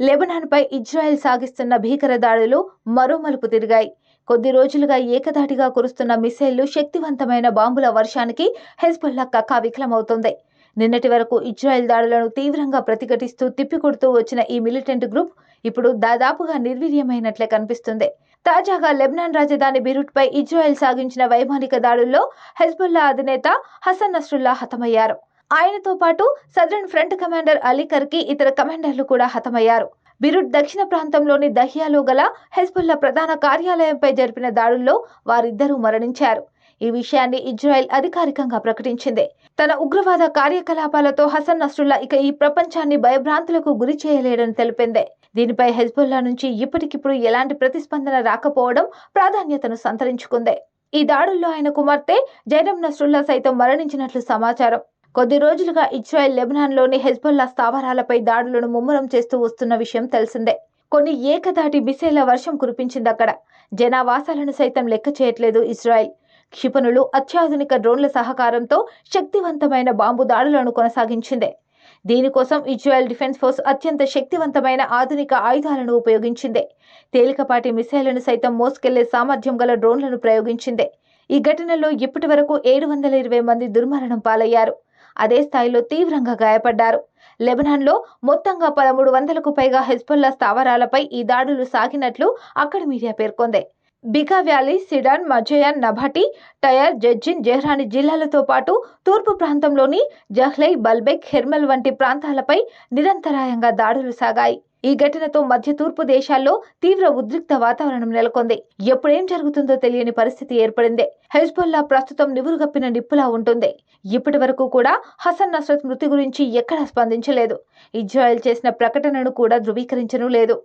లెబనాన్పై Israel సాగిస్తున్న భీకర దాడులు మరో మలుపు తిరిగాయి. కొద్ది రోజులుగా ఏకధాటిగా కురుస్తున్న మిసైళ్ళు శక్తివంతమైన బాంబుల వర్షానికి హెజ్బుల్లా కక్కా విఫలమవుతోంది. నిన్నటి వరకు ఇజ్రాయెల్ దాడులను తీవ్రంగా ప్రతిఘటిస్తూ తిప్పికొడుతూ వచ్చిన ఈ మిలిటెంట్ గ్రూప్ ఇప్పుడు దాదాపుగా నిర్వీర్యమైనట్లే కనిపిస్తుంది. తాజాగా లెబనాన్ రాజధాని బిరుట్పై ఇజ్రాయెల్ సాగించిన వైమానిక దాడుల్లో హెజ్బుల్లా అధినేత హసన్ నస్రుల్లా హతమయ్యారు. ఆయనతో పాటు సదరన్ ఫ్రంట్ కమాండర్ అలీకర్కి ఇతర కమాండర్లు కూడా హతమయ్యారు. బిరుడ్ దక్షిణ ప్రాంతంలోని దహియాలో గల హెజ్బుల్లా ప్రధాన కార్యాలయంపై జరిపిన దాడుల్లో వారిద్దరూ మరణించారు. ఈ విషయాన్ని ఇజ్రాయెల్ అధికారికంగా ప్రకటించింది. తన ఉగ్రవాద కార్యకలాపాలతో హసన్ నస్రుల్లా ఇక ఈ ప్రపంచాన్ని భయభ్రాంతులకు గురి చేయలేడని తెలిపింది. దీనిపై హెజ్బుల్లా నుంచి ఇప్పటికిప్పుడు ఎలాంటి ప్రతిస్పందన రాకపోవడం ప్రాధాన్యతను సంతరించుకుంది. ఈ దాడుల్లో ఆయన కుమార్తె జైరం నస్రుల్లా సైతం మరణించినట్లు సమాచారం. కొద్ది రోజులుగా ఇజ్రాయెల్ లెబనాన్లోని హెజ్బుల్లా స్థావరాలపై దాడులను ముమ్మరం చేస్తూ వస్తున్న విషయం తెలిసిందే. కొన్ని ఏకదాటి మిసైల వర్షం కురిపించింది అక్కడ. జనావాసాలను సైతం లెక్క చేయట్లేదు ఇజ్రాయెల్. క్షిపణులు అత్యాధునిక డ్రోన్ల సహకారంతో శక్తివంతమైన బాంబు దాడులను కొనసాగించింది. దీనికోసం ఇజ్రాయెల్ డిఫెన్స్ ఫోర్స్ అత్యంత శక్తివంతమైన ఆధునిక ఆయుధాలను ఉపయోగించింది. తేలికపాటి మిసైళ్ళను సైతం మోసుకెళ్ళే సామర్థ్యం గల డ్రోన్లను ప్రయోగించింది. ఈ ఘటనలో ఇప్పటి వరకు ఏడు వందల ఇరవై మంది దుర్మరణం పాలయ్యారు. అదే స్థాయిలో తీవ్రంగా గాయపడ్డారు. లెబనాన్లో మొత్తంగా పదమూడు వందలకు పైగా హెజ్బుల్లా స్థావరాలపై ఈ దాడులు సాగినట్లు అక్కడి మీడియా పేర్కొంది. బికా వ్యాలీ సిడాన్ మజయాన్ నభాటి టయర్ జెజ్జిన్ జెహ్రాని జిల్లాలతో పాటు తూర్పు ప్రాంతంలోని జహ్లై బల్బెక్ హెర్మల్ వంటి ప్రాంతాలపై నిరంతరాయంగా దాడులు సాగాయి. ఈ ఘటనతో మధ్య తూర్పు దేశాల్లో తీవ్ర ఉద్రిక్త వాతావరణం నెలకొంది. ఎప్పుడేం జరుగుతుందో తెలియని పరిస్థితి ఏర్పడింది. హెజ్బుల్లా ప్రస్తుతం నివురుగప్పిన నిప్పులా ఉంటుంది. ఇప్పటి వరకు కూడా హసన్ నస్రత్ మృతి గురించి ఎక్కడా స్పందించలేదు. ఇజ్రాయెల్ చేసిన ప్రకటనను కూడా ధృవీకరించను లేదు.